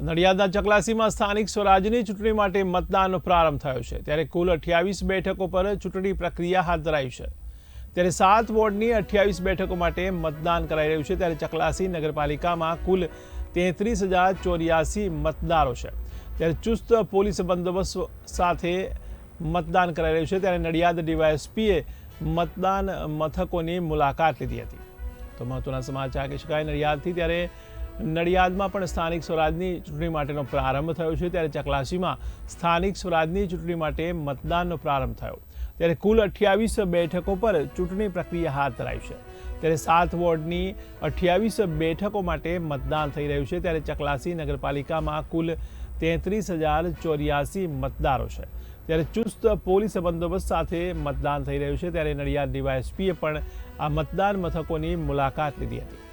નડિયાદના ચકલાસીમાં સ્થાનિક સ્વરાજ્યની ચૂંટણી માટે મતદાનનો પ્રારંભ થયો છે. ત્યારે કુલ અઠ્યાવીસ બેઠકો પર ચૂંટણી પ્રક્રિયા હાથ ધરાઈ છે. ત્યારે સાત વોર્ડની અઠ્યાવીસ બેઠકો માટે મતદાન કરાઈ રહ્યું છે. ત્યારે ચકલાસી નગરપાલિકામાં કુલ તેત્રીસ હજાર ચોર્યાસી મતદારો છે. ત્યારે ચુસ્ત પોલીસ બંદોબસ્ત સાથે મતદાન કરાઈ રહ્યું છે. ત્યારે નડિયાદ ડીવાયએસપીએ મતદાન મથકોની મુલાકાત લીધી હતી. તો મહત્વના સમાચાર કહી શકાય નડિયાદથી, ત્યારે નડિયાદમાં પણ સ્થાનિક સ્વરાજની ચૂંટણી માટેનો પ્રારંભ થયો છે. ત્યારે ચકલાસીમાં સ્થાનિક સ્વરાજની ચૂંટણી માટે મતદાનનો પ્રારંભ થયો. ત્યારે કુલ અઠ્યાવીસ બેઠકો પર ચૂંટણી પ્રક્રિયા હાથ ધરાઈ છે. ત્યારે સાત વોર્ડની અઠ્યાવીસ બેઠકો માટે મતદાન થઈ રહ્યું છે. ત્યારે ચકલાસી નગરપાલિકામાં કુલ તેત્રીસ હજાર ચોર્યાસી મતદારો છે. ત્યારે ચુસ્ત પોલીસ બંદોબસ્ત સાથે મતદાન થઈ રહ્યું છે. ત્યારે નડિયાદ ડીવાયએસપીએ પણ આ મતદાન મથકોની મુલાકાત લીધી હતી.